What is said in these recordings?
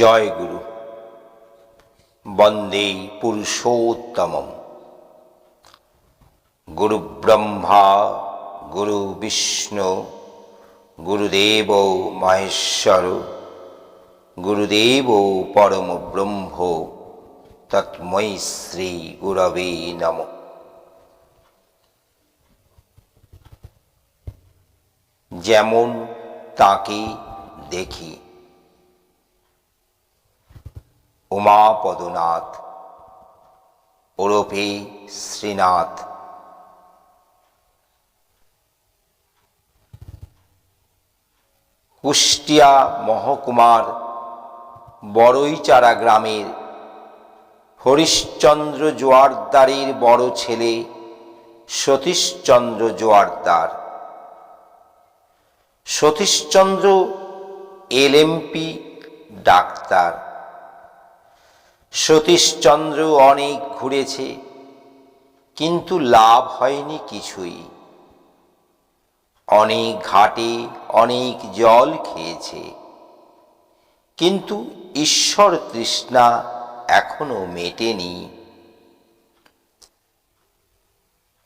জয় গুরু। বন্দে পুরুষোত্তম গুরু ব্রহ্মা, গুরু বিষ্ণু, গুরুদেব মহেশ্বর, গুরুদেব পরম ব্রহ্ম, তৎময়ী শ্রী গুরবে নম। যেমন তাকে দেখি উমাপদনাথ, ওরফে শ্রীনাথ। কুষ্টিয়া মহকুমার বড়ইচারা গ্রামের হরিশ্চন্দ্র জোয়ারদারের বড় ছেলে Satishchandra Joardar. Satishchandra L M P doctor. Satishchandra অনেক ঘুরেছে, কিন্তু লাভ হয়নি কিছুই। অনেক ঘাটে অনেক জল খেয়েছে, কিন্তু ঈশ্বর তৃষ্ণা এখনও মেটেনি।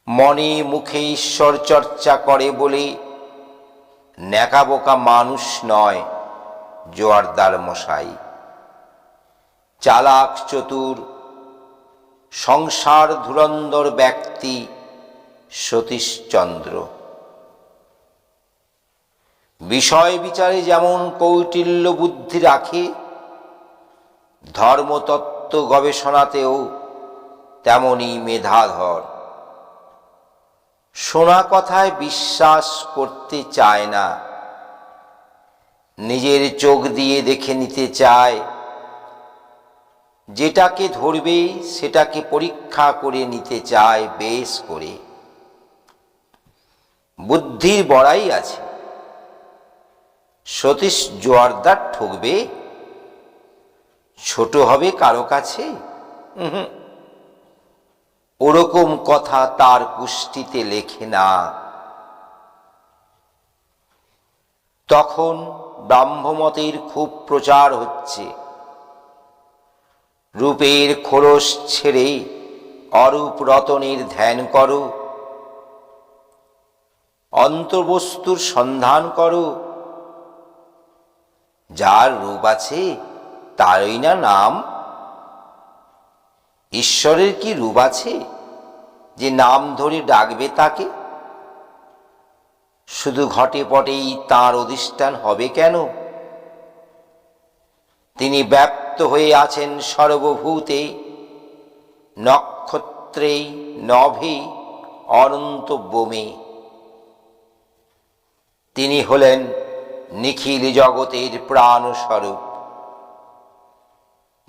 মনে মুখে ঈশ্বর চর্চা করে বলে, ন্যাকাবোকা মানুষ নয়, জোয়ারদার মশাই। চালাক চতুর, সংসার ধুরন্ধর ব্যক্তি সতীশচন্দ্র বিষয় বিচারে যেমন কৌটিল্য বুদ্ধি রাখে, ধর্মতত্ত্ব গবেষণাতেও তেমনই মেধাধর। শোনা কথায় বিশ্বাস করতে চায় না, নিজের চোখ দিয়ে দেখে নিতে চায় যেটাকে ধরবে, সেটাকে পরীক্ষা করে নিতে চায় বেশ করে। বুদ্ধির বড়াই আছে। সতীশ জোয়ারদার ঠকবে। ছোট হবে কারও কাছে। ওরকম কথা তার কুষ্টিতে লেখে না। তখন ব্রাহ্মমতের খুব প্রচার হচ্ছে। রূপের খোলস ছেড়ে অরূপ রতনের ধ্যান করো। অন্তর্বস্তুর সন্ধান করো। যার রূপ আছে তারই না নাম? ঈশ্বরের কি রূপ আছে যে নাম ধরে ডাকবে তাকে? শুধু ঘটে পটেই তাঁর অধিষ্ঠান হবে কেন? তিনি ব্যপ্ত হয়ে আছেন সর্বভূতে নক্ষত্রে নভে অনন্ত বোমে তিনি হলেন নিখিল জগতের প্রাণস্বরূপ।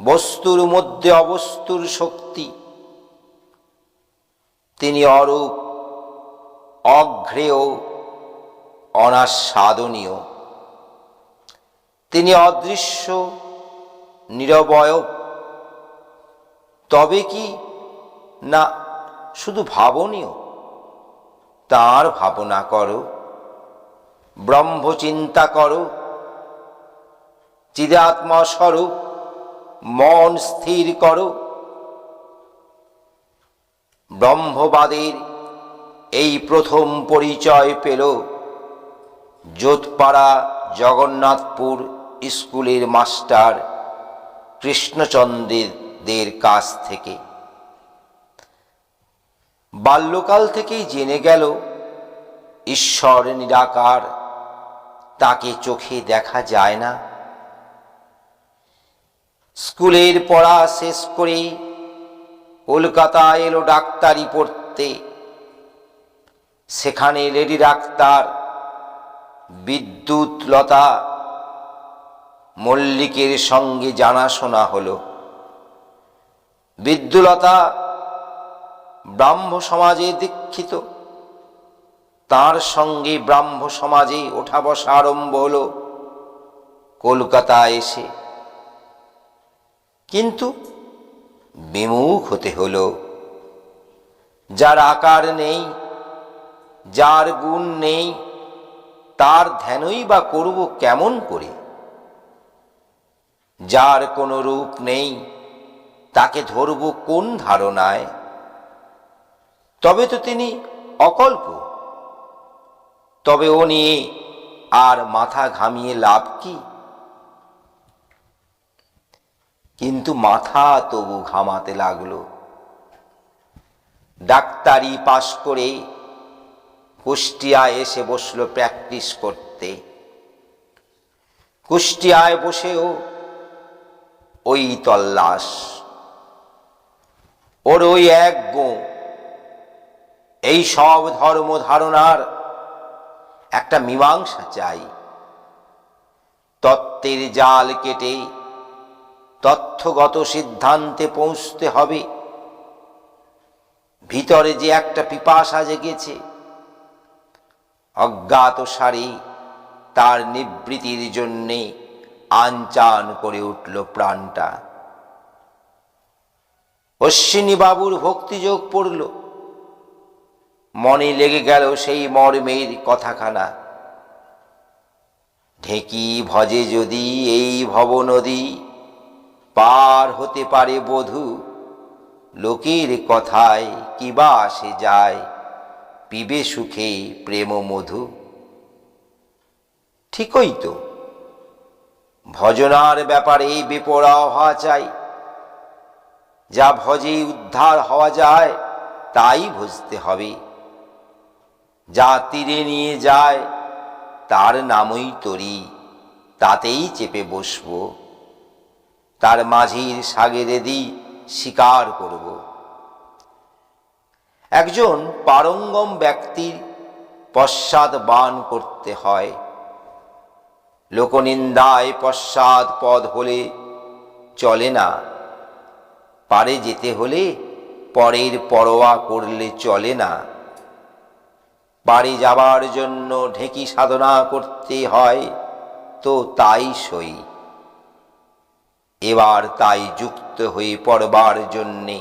বস্তুর মধ্যে অবস্তুর শক্তি। তিনি অরূপ, অঘ্রেয়, অনাস্বাদনীয়। তিনি অদৃশ্য নিরবয়। তবে কি না শুধু ভাবনীয়? তার ভাবনা করো ব্রহ্ম চিন্তা করো চিদাত্মা স্বরূপ মন স্থির করো। ব্রহ্মবাদের এই প্রথম পরিচয় পেল যোধপাড়া জগন্নাথপুর স্কুলের মাস্টার কৃষ্ণচন্দ্রের কাছ থেকে। বাল্যকাল থেকেই জেনে গেল, ঈশ্বর নিরাকার, তাকে চোখে দেখা যায় না। স্কুলের পড়া শেষ করে কলকাতা এলো ডাক্তারি পড়তে। সেখানে লেডি ডাক্তার, বিদ্যুৎ লতা মল্লিকের সঙ্গে জানাশোনা হলো। বিদ্যুলতা ব্রাহ্ম সমাজে দীক্ষিত। তার সঙ্গে ব্রাহ্ম সমাজে ওঠা বসা আরম্ভ হলো। কলকাতা এসে। কিন্তু বিমুখ হতে হলো। যার আকার নেই, যার গুণ নেই, তার ধ্যানই বা করব কেমন করে? যার কোনো রূপ নেই, তাকে ধরব কোন ধারণায়? তবে তো তিনি অকল্প। তবে ও নিয়ে আর মাথা ঘামিয়ে লাভ কি? কিন্তু মাথা তবু ঘামাতে লাগল। ডাক্তারি পাশ করে কুষ্টিয়ায় এসে বসল প্র্যাকটিস করতে। কুষ্টিয়ায় বসেও ওই তল্লাশ, ওর ওই এক গো এই সব ধর্ম ধারণার একটা মীমাংসা চাই। তত্ত্বের জাল কেটে তথ্যগত সিদ্ধান্তে পৌঁছতে হবে। ভিতরে যে একটা পিপাসা জেগেছে অজ্ঞাত সারি তার নিবৃত্তির জন্যে আনচান করে উঠল প্রাণটা। অশ্বিনী বাবুর ভক্তিযোগ পড়ল। মনে লেগে গেল সেই মর্মের কথাখানা। ঢেকি ভজে যদি এই ভব নদী পার হতে পারে বধূ, লোকের কথায় কিবা আসে যায়, পিবে সুখে প্রেম মধু ঠিকই তো। ভজনার ব্যাপারে বেপরা হওয়া চাই। যা ভজে উদ্ধার হওয়া যায়, তাই ভজতে হবে। যা তীরে নিয়ে যায়, তার নামই তরি। তাতেই চেপে বসবো। তার মাঝির সাগেরে দি স্বীকার করব। একজন পারঙ্গম ব্যক্তির পশ্চাৎ বান করতে হয়। লোকনিন্দায় পশ্চাৎ পদ হলে চলে না। পারে যেতে হলে পরের পরোয়া করলে চলে না। বাড়ি যাবার জন্য ঢেকি সাধনা করতে হয়, তো তাই সই। এবার তাই যুক্ত হয়ে পড়বার জন্যে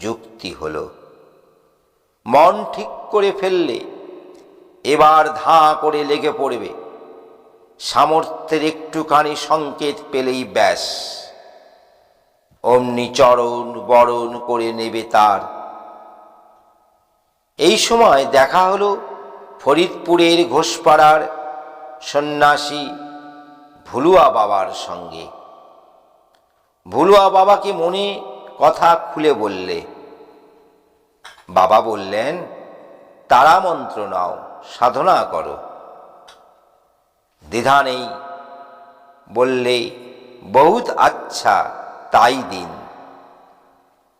যুক্তি হলো। মন ঠিক করে ফেললে, এবার ধাঁ করে লেগে পড়বে। সামর্থ্যের একটুখানি সংকেত পেলেই ব্যাস। অমনি চরণ বরণ করে নেবে তার। এই সময় দেখা হলো ফরিদপুরের ঘোষপাড়ার সন্ন্যাসী ভুলুয়া বাবার সঙ্গে। ভুলুয়া বাবাকে মনে কথা খুলে বললে, বাবা বললেন, তারা মন্ত্র নাও, সাধনা করো। দ্বিধা নেই। বললে, বহুত আচ্ছা তাই দিন।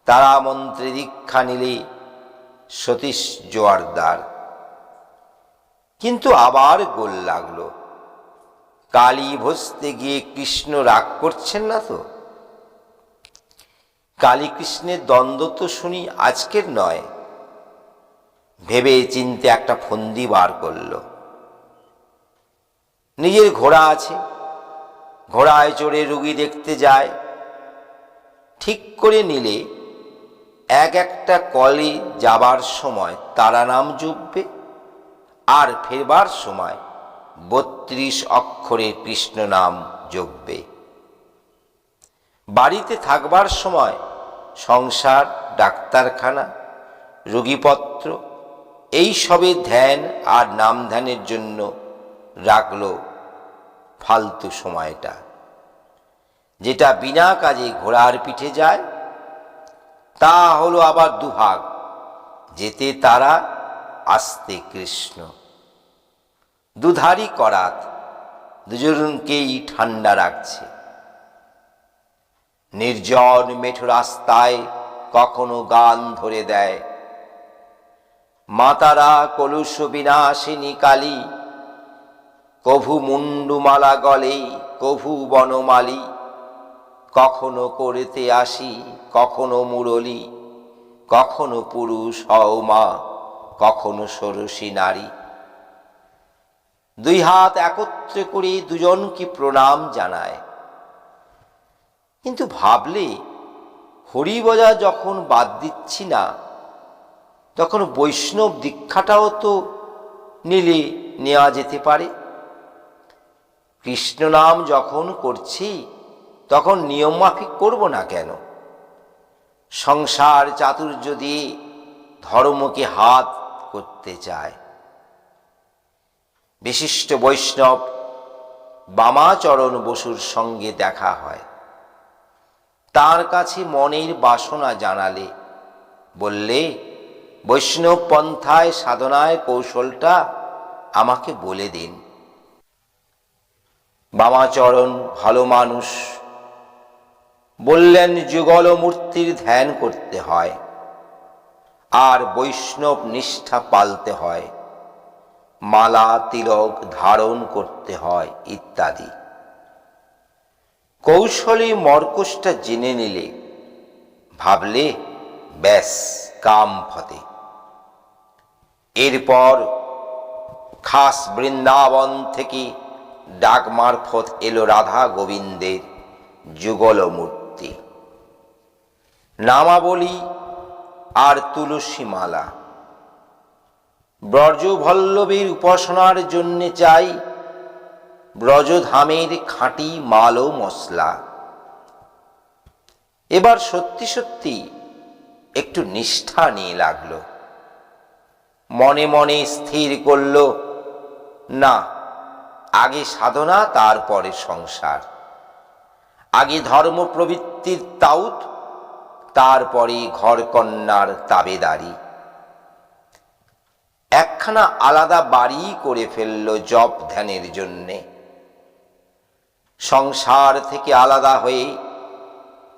তারা মন্ত্রে দীক্ষা নিলে সতীশ জোয়ারদার। কিন্তু আবার গোল লাগল। কালী ভসতে গিয়ে কৃষ্ণ রাগ করছেন না তো? কালী কৃষ্ণের দ্বন্দ্ব তো শুনি আজকের নয়। ভেবে চিনতে একটা ফন্দি বার করল। নিজের ঘোড়া আছে। ঘোড়ায় চড়ে রুগী দেখতে যায়। ঠিক করে নিলে এক একটা কলে যাবার সময় তারা নাম জপবে আর ফেরবার সময় বত্রিশ অক্ষরে কৃষ্ণ নাম জপবে বাড়িতে থাকবার সময় সংসার, ডাক্তারখানা, রোগীপত্র এই সবে ধ্যান আর নাম ধ্যানের জন্য রাখল ফালতু সময়টা, যেটা বিনা কাজে ঘোড়ার পিঠে যায়, তা হলো আবার দুভাগ, যেতে তারা আসতে কৃষ্ণ। দুধারি করাত দুজনকেই ঠান্ডা রাখছে। নির্জন মেঠো রাস্তায় কখনো গান ধরে দেয়। মাতারা কলুষ বিনাশিনী কালী কভু মুন্ডুমালা গলে, কভু বনমালী। কখনো করেতে আসি, কখনো মুরলী। কখনো পুরুষ হও মা, কখনো ষোড়শী নারী। দুই হাত একত্রে করে, দুজন কি প্রণাম জানায়। কিন্তু ভাবলে, হরিবজা যখন বাদ দিচ্ছি না, তখন বৈষ্ণব দীক্ষাটাও তো নিলে নেওয়া যেতে পারে। কৃষ্ণ নাম যখন করছি, তখন নিয়ম মাফিক করব না কেন? সংসার চাতুর্য দিয়ে ধর্মকে হাত করতে চায়। বিশিষ্ট বৈষ্ণব বামাচরণ বসুর সঙ্গে দেখা হয়। তার কাছে মনের বাসনা জানালে, বললে, বৈষ্ণব পন্থায় সাধনায় কৌশলটা আমাকে বলে দিন। বামাচরণ ভালো মানুষ। বললেন, যুগল মূর্তির ধ্যান করতে হয়, আর বৈষ্ণব নিষ্ঠা পালতে হয়, মালা তিলক ধারণ করতে হয়, ইত্যাদি। কৌশলী মর্কসটা জেনে নিলে, ভাবলে, ব্যাস, কাম ফতে এরপর খাস বৃন্দাবন থেকে ডাক মারফত এলো রাধা গোবিন্দের যুগল মূর্তি। নামাবলী আর তুলসী মালা। ব্রজভল্লবীর উপাসনার জন্যে চাই ব্রজধামের খাঁটি মাল ও মশলা। এবার সত্যি সত্যি একটু নিষ্ঠা নিয়ে লাগল। মনে মনে স্থির করল, না আগে সাধনা, তারপরে সংসার। আগে ধর্ম প্রবৃত্তির তাউত, তারপরে ঘর কন্যার তাবেদারি। একখানা আলাদা বাড়ি করে ফেলল জপ ধ্যানের জন্যে। সংসার থেকে আলাদা হয়ে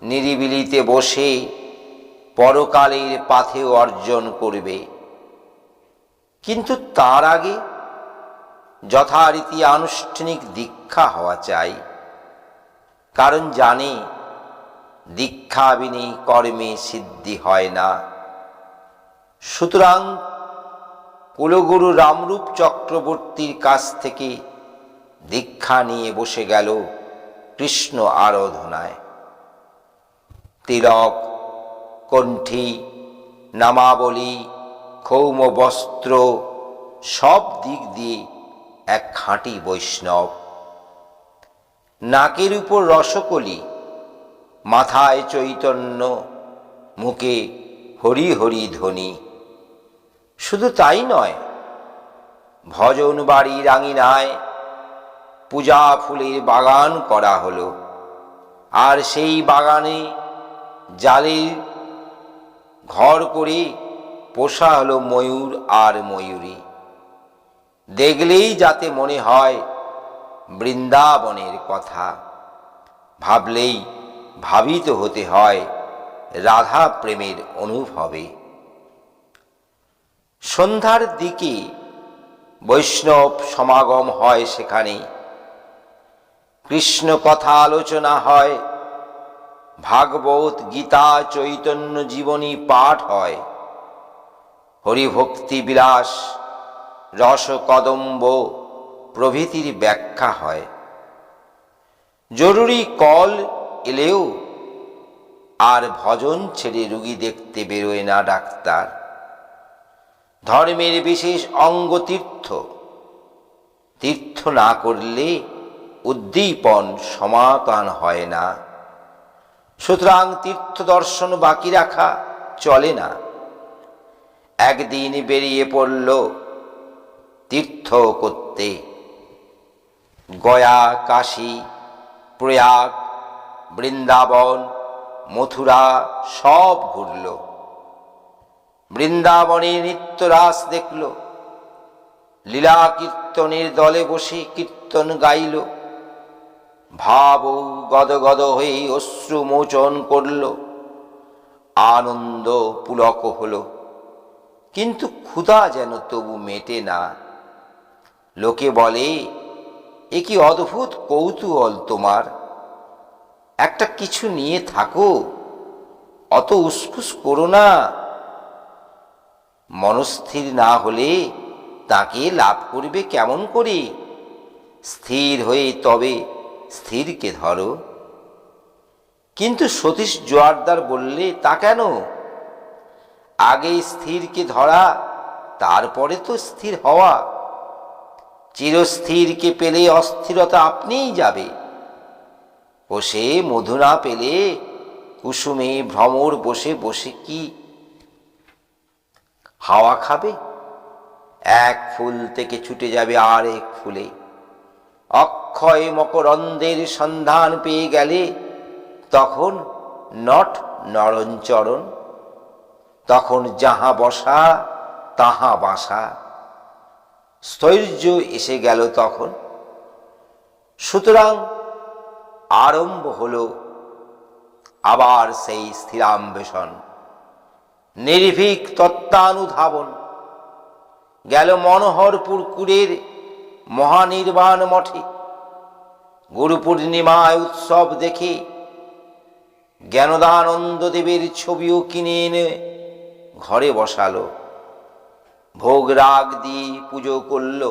নিরিবিলিতে বসে পরকালের পাথে অর্জন করবে। কিন্তু তার আগে যথারীতি আনুষ্ঠানিক দীক্ষা হওয়া চাই। কারণ জানে দীক্ষা বিনি কর্মে সিদ্ধি হয় না। সুতরাং কুলগুরু রামরূপ চক্রবর্তীর কাছ থেকে দীক্ষা নিয়ে বসে গেল কৃষ্ণ আরাধনায়। তিলক, কণ্ঠী, নামাবলী ক্ষৌম বস্ত্র সব দিক দিয়ে এক খাঁটি বৈষ্ণব। নাকের উপর রসকলি, মাথায় চৈতন্য, মুখে হরি হরি ধ্বনি। শুধু তাই নয়, ভজন বাড়ির আঙিনায় পূজা ফুলের বাগান করা হলো। আর সেই বাগানে জালের ঘর করে পোষা হলো ময়ূর আর ময়ূরী। দেখলেই যাতে মনে হয় বৃন্দাবনের কথা। ভাবলেই ভাবিত হতে হয় রাধা প্রেমের অনুভবে। সন্ধ্যার দিকে বৈষ্ণব সমাগম হয় সেখানে। কৃষ্ণ কথা আলোচনা হয়। ভাগবত গীতা চৈতন্য জীবনী পাঠ হয়। হরিভক্তি বিলাস রস কদম্ব প্রভৃতির ব্যাখ্যা হয়। জরুরি কল এলেও আর ভজন ছেড়ে রুগী দেখতে বেরোয় না ডাক্তার। ধর্মের বিশেষ অঙ্গ তীর্থ তীর্থ না করলে উদ্দীপন সমাপান হয় না। সুতরাং তীর্থ দর্শন বাকি রাখা চলে না। একদিন বেরিয়ে পড়ল তীর্থ করতে। গয়া, কাশী, প্রয়াগ, বৃন্দাবন, মথুরা সব ঘুরল। বৃন্দাবনে নিত্যরাস দেখল। লীলা কীর্তনের দলে বসে কীর্তন গাইল। ভাব গদগদ হয়ে অশ্রু মোচন করল। আনন্দ পুলক হল। কিন্তু ক্ষুধা যেন তবু মেটে না। লোকে বলে, এ কি অদ্ভুত কৌতূহল তোমার? একটা কিছু নিয়ে থাকো, অত উসফুস করো না। মনস্থির না হলে তাকে লাভ করবে কেমন করে? স্থির হয়ে তবে স্থিরকে ধরো। কিন্তু সতীশ জোয়ারদার বললে, তা কেন? আগে স্থিরকে ধরা, তারপরে তো স্থির হওয়া। চিরস্থিরকে পেলে অস্থিরতা আপনিই যাবে। মধু না পেলে কুসুমে ভ্রমর বসে বসে কি? হাওয়া খাবে? এক ফুল থেকে ছুটে যাবে আর এক ফুলে। অক্ষয় মকরন্দের সন্ধান পেয়ে গেলে তখন নট নরঞ্চরণ তখন যাহা বসা তাহা বাসা। স্থৈর্য এসে গেল তখন। সুতরাং আরম্ভ হল আবার সেই স্থিরাম্বেষণ। নির্ভীক তত্ত্বানুধাবন। গেল মনোহরপুর কুড়ের মহানির্বাণ মঠে। গুরু পূর্ণিমায় উৎসব দেখে জ্ঞানদানন্দ দেবের ছবিও কিনে এনে ঘরে বসালো। ভোগ রাগ দিয়ে পুজো করল।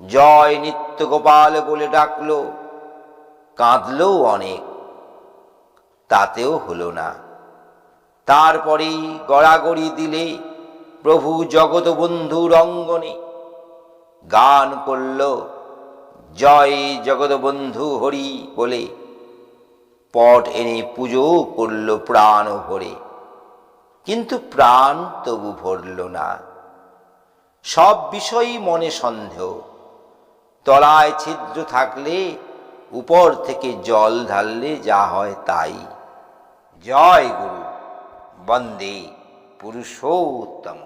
জয় নিত্য গোপাল বলে ডাকল। কাঁদলেও অনেক, তাতেও হলো না। তারপরেই গড়াগড়ি দিলে প্রভু জগৎ বন্ধুর অঙ্গনে গান করল। জয় জগৎ বন্ধু হরি বলে পট এনে পুজো করল প্রাণ ভরে। কিন্তু প্রাণ তবু ভরল না। সব বিষয়ই মনে সন্দেহ। তলায় ছিদ্র থাকলে, উপর থেকে জল ঢাললে যা হয় তাই। জয় গুরু, বন্দে পুরুষোত্তম।